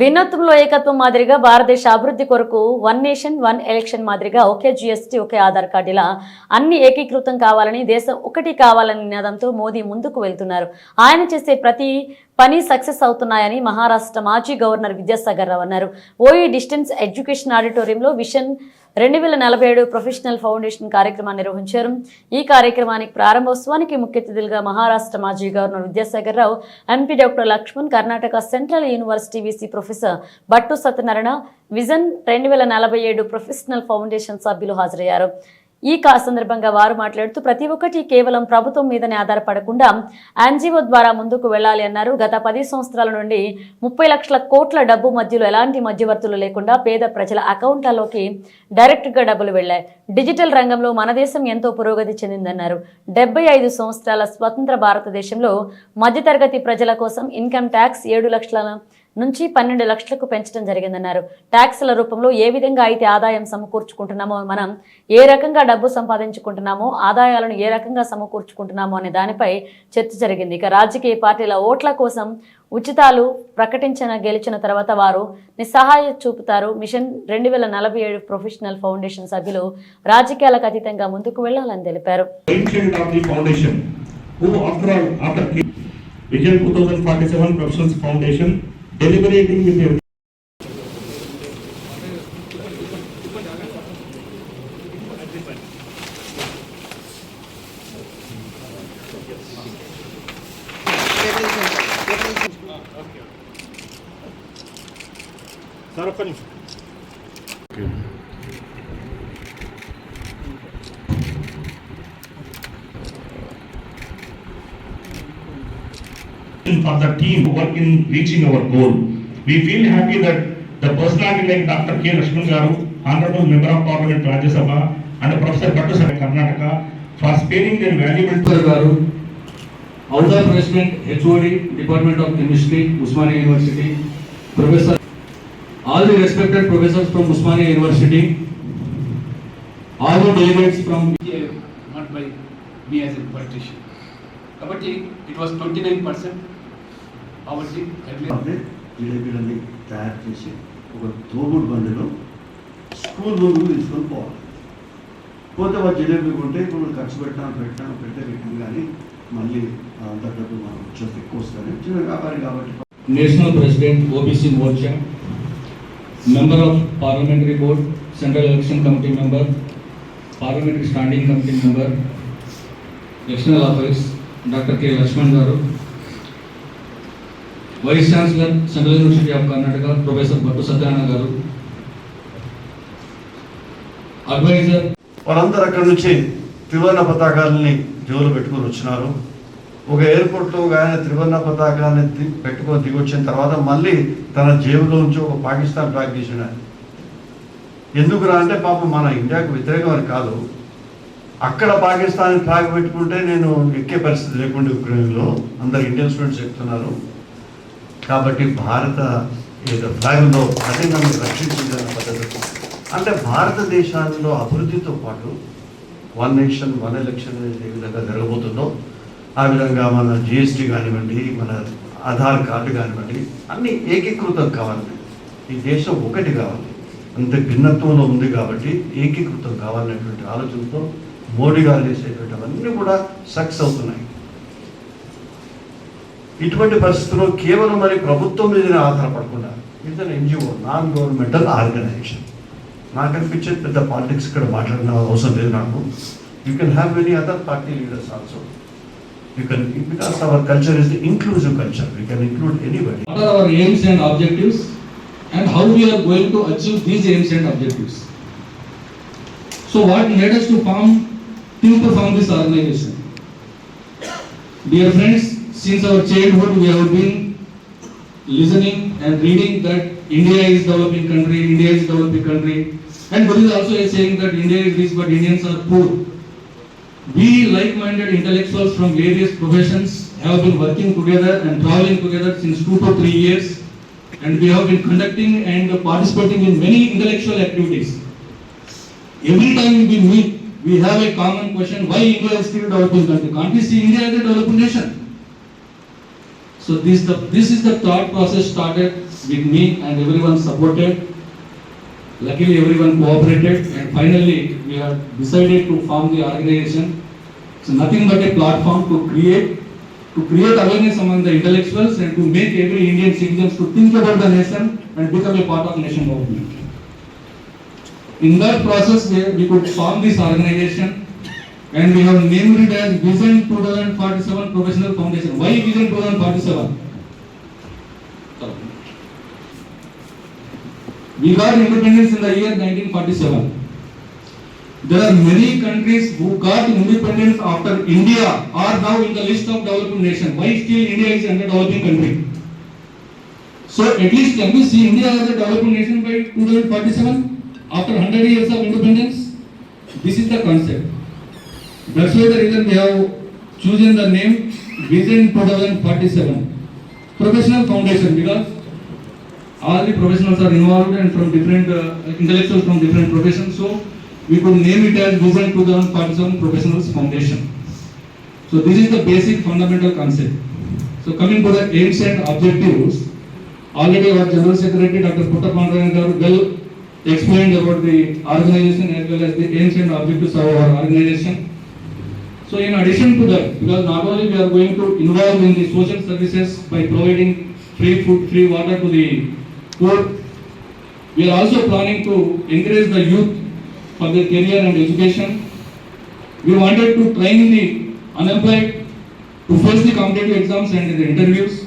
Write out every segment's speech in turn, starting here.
భిన్నత్వంలో ఏకత్వం మాదిరిగా భారతదేశ అభివృద్ధి కొరకు వన్ నేషన్ వన్ ఎలక్షన్ మాదిరిగా ఒకే జిఎస్టీ ఒకే ఆధార్ కార్డు ఇలా అన్ని ఏకీకృతం కావాలని దేశం ఒకటి కావాలని నినాదంతో మోదీ ముందుకు వెళ్తున్నారు. ఆయన చేసే ప్రతి పని సక్సెస్ అవుతున్నాయని మహారాష్ట్ర మాజీ గవర్నర్ విద్యాసాగర్ రావు అన్నారు. ఓఈ డిస్టెన్స్ ఎడ్యుకేషన్ ఆడిటోరియంలో విషన్ రెండు వేల నలభై ఏడు ప్రొఫెషనల్ ఫౌండేషన్ కార్యక్రమాన్ని నిర్వహించారు. ఈ కార్యక్రమానికి ప్రారంభోత్సవానికి ముఖ్య అతిథులుగా మహారాష్ట్ర మాజీ governor Vidyasagar Rao MP doctor Laxman Karnataka central university VC professor Bhattu Satyanarayana vision రెండు వేల నలభై ఏడు ప్రొఫెషనల్ ఫౌండేషన్ సభ్యులు హాజరయ్యారు. ఈ కా సందర్భంగా వారు మాట్లాడుతూ ప్రతి ఒక్కటి కేవలం ప్రభుత్వం మీదనే ఆధారపడకుండా ఎన్జిఓ ద్వారా ముందుకు వెళ్ళాలి అన్నారు. గత పది సంవత్సరాల నుండి ముప్పై లక్షల కోట్ల డబ్బు మధ్యలో ఎలాంటి మధ్యవర్తులు లేకుండా పేద ప్రజల అకౌంట్లలోకి డైరెక్ట్గా డబ్బులు వెళ్ళాయి డిజిటల్ రంగంలో మన దేశం ఎంతో పురోగతి చెందిందన్నారు. డెబ్బై ఐదు సంవత్సరాల స్వతంత్ర భారతదేశంలో మధ్యతరగతి ప్రజల కోసం ఇన్కమ్ ట్యాక్స్ ఏడు లక్షల నుంచి పన్నెండు లక్షలకు పెంచడం జరిగిందన్నారు. ట్యాక్స్ల రూపంలో ఏ విధంగా అయితే ఆదాయం సమకూర్చుకుంటున్నామో మనం ఏ రకంగా డబ్బు సంపాదించుకుంటున్నామో ఆదాయాలను ఏ రకంగా సమకూర్చుకుంటున్నామో అనే దానిపై చర్చ జరిగింది. ఇక రాజకీయ పార్టీల ఓట్ల కోసం ఉచితాలు ప్రకటించిన గెలిచిన తర్వాత వారు నిస్సహాయ చూపుతారు. మిషన్ రెండు వేల నలభై ఏడు ప్రొఫెషనల్ ఫౌండేషన్ సభ్యులు రాజకీయాలకు అతీతంగా ముందుకు వెళ్ళాలని తెలిపారు. Vision 2047 Professionals Foundation, Eliminating the. For the team who work in reaching our goal. We feel happy that the personality like Dr. K. Lakshman Garu, Honorable Member of Parliament Rajya Sabha and Professor Bhattu Sir Karnataka for sparing their valuable గారు ఔదా president HOD department of chemistry Osmania university professor all the respected professors from Osmania university all the delegates from not by me as a politician. కాబట్టి it was 29 percent అంటే జిలేబీలన్నీ తయారు చేసి ఒక తోగుడు బండిలో school ముందుకు తీసుకొని పోవాలి. పోతే వాళ్ళు జిలేబీ కొంటే ఇప్పుడు ఖర్చు పెట్టాను పెట్టాను పెట్టే పెట్టింది కానీ మళ్ళీ అంత డబ్బు మనం వచ్చేసి ఎక్కువ వస్తుంది. చిన్న వ్యాపారి కాబట్టి. National president OBC Morcha member of parliamentary board central election committee member parliamentary standing committee member external affairs doctor K Laxman గారు vice chancellor central university of Karnataka professor Bhattu Satyanarayana గారు. అడ్వైజర్ వారందరూ అక్కడ నుంచి త్రివర్ణ పతాకాలని జోలు పెట్టుకొని వచ్చినారు. ఒక ఎయిర్పోర్ట్లో ఒక ఆయన త్రివర్ణ పతాకాన్ని పెట్టుకొని దిగి వచ్చిన తర్వాత మళ్ళీ తన జేబులో నుంచి ఒక పాకిస్తాన్ ఫ్లాగ్ తీసిన ఎందుకు రా అంటే పాపం మన ఇండియాకు వ్యతిరేకం అని కాదు. అక్కడ పాకిస్తాన్ ఫ్లాగ్ పెట్టుకుంటే నేను ఎక్కే పరిస్థితి లేకుండా ఉక్రెయిన్లో. అందరు ఇండియన్ స్టూడెంట్స్ చెప్తున్నారు. కాబట్టి భారత ఏదో ఫ్లాగ్లో అదే నన్ను రక్షించిందన్న పద్ధతి అంటే భారతదేశంలో అభివృద్ధితో పాటు వన్ నేషన్ వన్ ఎలక్షన్ అనేది ఏ విధంగా జరగబోతుందో ఆ విధంగా మన జిఎస్టీ కానివ్వండి మన ఆధార్ కార్డు కానివ్వండి అన్నీ ఏకీకృతం కావాలి. ఈ దేశం ఒకటి కావాలి. అంత భిన్నత్వంలో ఉంది కాబట్టి ఏకీకృతం కావాలనేటువంటి ఆలోచనతో మోడీ గారు చేసేటువంటి అవన్నీ కూడా సక్సెస్ అవుతున్నాయి. ఇటువంటి పరిస్థితుల్లో కేవలం మరి ప్రభుత్వం మీదనే ఆధారపడకుండా ఇతను ఎన్జిఓ నాన్ గవర్నమెంటల్ ఆర్గనైజేషన్ నాకు అనిపించేది పెద్ద పాలిటిక్స్ ఇక్కడ మాట్లాడిన అవసరం లేదు నాకు you can have many other party leaders also you can because our culture is the inclusive culture we can include anybody what are our aims and objectives and how we are going to achieve these aims and objectives. So what led us to form, think to form this organization? Dear friends, since our childhood we have been listening and reading that India is a developing country, India is a developing country. And is also a saying that India is rich but Indians are poor. We like-minded intellectuals from various professions have been working together and traveling together since two to three years. And we have been conducting and participating in many intellectual activities. Every time we meet, we have a common question, why India is still developing country? Can't we see India as a developing nation? So this the, this is the thought process started with me and everyone supported. Luckily, everyone cooperated, and finally, we have decided to form the organization. So nothing but a platform to create, to create awareness among the intellectuals and to make every Indian citizens to think about the nation and become a part of nation government. In that process, we could form this organization and we have named it as Vision 2047 Professional Foundation. Why Vision 2047? We got independence in the year 1947. There are many countries who got independence after India are now in the list of developing nation. Why still India is under developing country? So at least can we see India as a developing nation by 2047 after 100 years of independence? This is the concept. That's why the reason they have chosen the name Vision 2047 Professional Foundation because all the professionals are involved and from different uh, intellectuals from different professions. So we could name it as Vision 2047 Professionals Foundation. So this is the basic fundamental concept. So coming to the aims and objectives, already our General Secretary Dr. Putta Pandrayan garu well explained about the organization as well as the aims and objectives of our organization. So in addition to that, because not only we are going to involve in the social services by providing free food, free water to the poor, we are also planning to encourage the youth for their career and education. We wanted to train the unemployed to face the competitive exams and the interviews.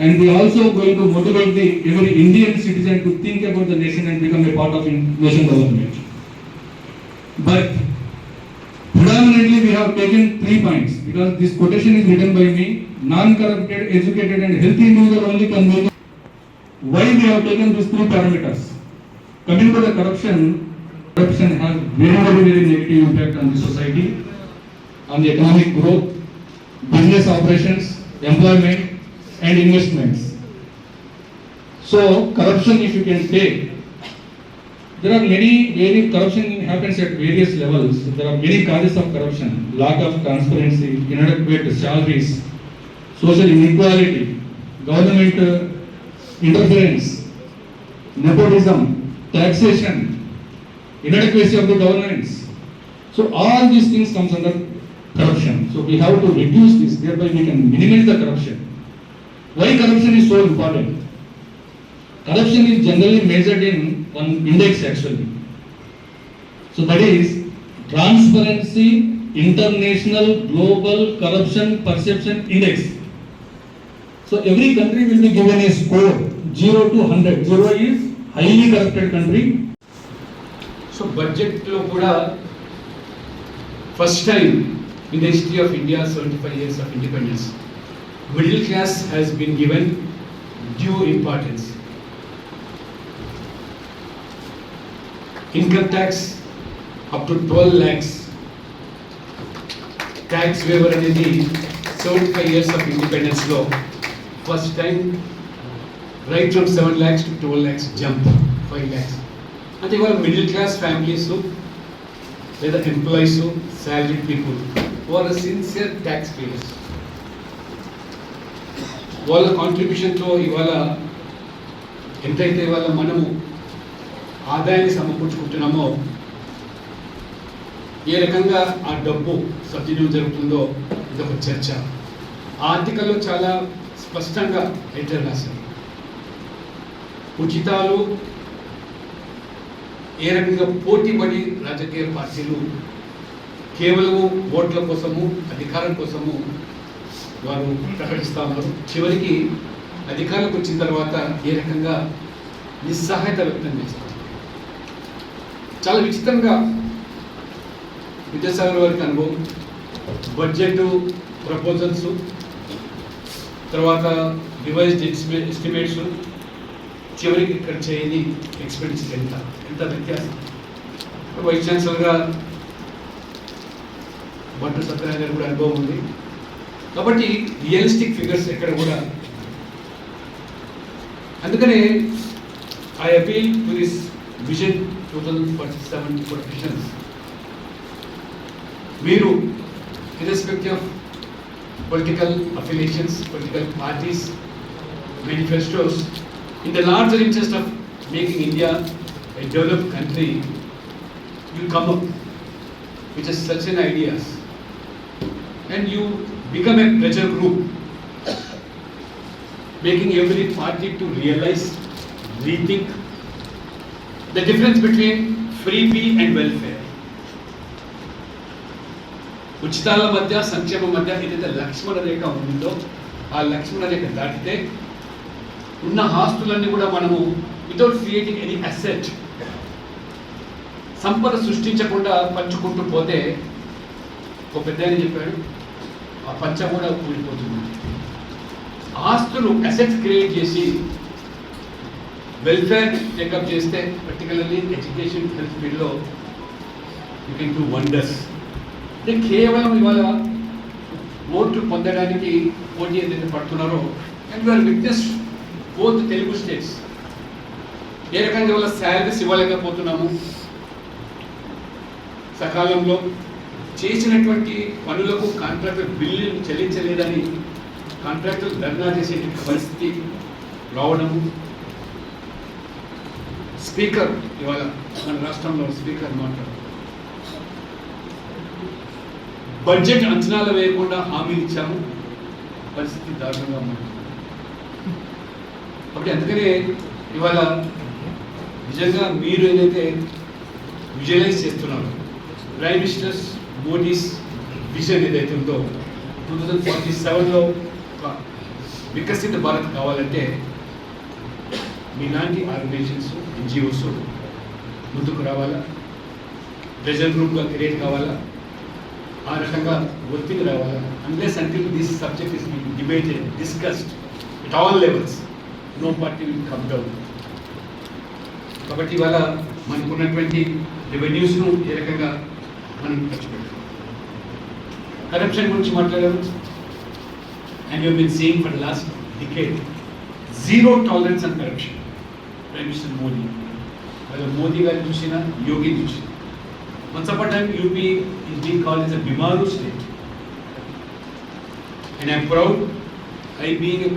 And we also going to motivate the every Indian citizen to think about the nation and become a part of in- nation government But predominantly we have taken three points because this quotation is written by me. Non-corrupted, educated and healthy individual only can make. Why we have taken these three parameters? Coming to the corruption, corruption has very very very negative impact on the society, on the economic growth, business operations, employment and investments. So corruption if you can take, there are many, many corruption happens at various levels. There are many causes of corruption, lack of transparency, inadequate salaries, social inequality, government uh, interference, nepotism, taxation, inadequacy of the governance. So all these things comes under corruption. So we have to reduce this, thereby we can minimize the corruption. Why corruption is so important? Corruption is generally measured in one index actually. So that is Transparency International Global Corruption Perception Index. So every country will be given a score 0 to 100. 0 is highly corrupted country. So బడ్జెట్లో కూడా first time in the history of India seventy five years of independence middle class has been given due importance income tax up to twelve lakhs tax waiver అనేది seventy five years of ఇండిపెండెన్స్లో first time right from seven lakhs to twelve lakhs jump five lakhs అంటే ఇవాళ middle class families లేదా employees salary people వాళ్ళ sincere tax payers వాళ్ళ కాంట్రిబ్యూషన్తో ఇవాళ ఎంతైతే ఇవాళ మనము ఆదాయాన్ని సమకూర్చుకుంటున్నామో ఏ రకంగా ఆ డబ్బు సద్వినియోగం జరుగుతుందో ఇదొక చర్చ. ఆ చాలా స్పష్టంగా ఎట్లా రాశారు. ఉచితాలు ఏ రకంగా పోటీపడి రాజకీయ పార్టీలు కేవలము ఓట్ల కోసము అధికారం కోసము వారు ప్రకటిస్తూ ఉన్నారు. చివరికి అధికారంలోకి వచ్చిన తర్వాత ఏ రకంగా నిస్సహాయత వ్యక్తం చేస్తారు చాలా విచిత్రంగా విద్యాసాగర్ వారికి అనుభవం. బడ్జెట్ ప్రపోజల్స్ తర్వాత రివైజ్డ్ ఎస్టిమేట్స్ చివరికి ఇక్కడ చేయని ఎక్స్పెన్సెస్ ఎంత? ఎంత వ్యత్యాసం? వైస్ ఛాన్సలర్గా భట్టు సత్యనారాయణ గారు కూడా అనుభవం ఉంది. కాబట్టి రియలిస్టిక్ ఫిగర్స్ ఎక్కడ కూడా అందుకనే I appeal to this vision 2047 professions. మీరు irrespective of political affiliations, political parties, manifestos, in the larger interest of making India a developed country, you come up with just such an ideas and you become a pressure group, making every party to realize, rethink the difference between freebie and welfare. ఉచితాల మధ్య సంక్షేమం మధ్య ఏదైతే లక్ష్మణ రేఖ ఉందో ఆ లక్ష్మణ రేఖ దాటితే ఉన్న ఆస్తులన్నీ కూడా మనము వితౌట్ క్రియేటింగ్ ఎనీ అసెట్ సంపద సృష్టించకుండా పంచుకుంటూ పోతే ఒక పెద్ద చెప్పాడు ఆ పంచ కూడా కూలిపోతుంది ఆస్తులు అసెట్స్ క్రియేట్ చేసి వెల్ఫేర్ చెకప్ చేస్తే పర్టికులర్లీ ఎడ్యుకేషన్ హెల్త్ ఫీల్డ్లో యూ కెన్ డూ వండర్స్ అంటే కేవలం ఇవాళ ఓట్లు పొందడానికి పోటీ ఏదైతే పడుతున్నారో and we are witness both Telugu states ఏ రకంగా వాళ్ళ శాలరీస్ ఇవ్వలేకపోతున్నాము? సకాలంలో చేసినటువంటి పనులకు కాంట్రాక్టర్ బిల్లు చెల్లించలేదని కాంట్రాక్టర్ ధర్నా చేసేటువంటి పరిస్థితి రావడము స్పీకర్ ఇవాళ మన రాష్ట్రంలో స్పీకర్ మాట్లాడుతున్నారు బడ్జెట్ అంచనాలు వేయకుండా హామీ ఇచ్చాము. పరిస్థితి దారుణంగా ఉంది. కాబట్టి అందుకనే ఇవాళ నిజంగా మీరు ఏదైతే విజువలైజ్ చేస్తున్నారు ప్రైమ్ మినిస్టర్స్ మోడీస్ విజన్ ఏదైతే ఉందో టూ థౌజండ్ ఫార్టీ సెవెన్లో ఒక వికసిత భారత్ కావాలంటే మీలాంటి ఆర్గనైజేషన్స్ ఎన్జిఓస్ ముందుకు రావాలా? ప్రెజర్ గ్రూప్గా క్రియేట్ కావాలా? ఆ రకంగా ఒత్తిడి రావాలా? Unless until this subject is being debated discussed it all levels no party will come down కాబట్టి ఇవాళ మనకు ఉన్నటువంటి రెవెన్యూస్ను ఏ రకంగా మనం ఖర్చు పెట్టాలి కరప్షన్ గురించి మాట్లాడారు and you been seeing for last decade zero tolerance and corruption prime minister Modi వాళ్ళ మోదీ గారిని చూసినా యోగి చూసినా Once upon a time, UP is being called as a Bimaru state. And I'm proud, I being a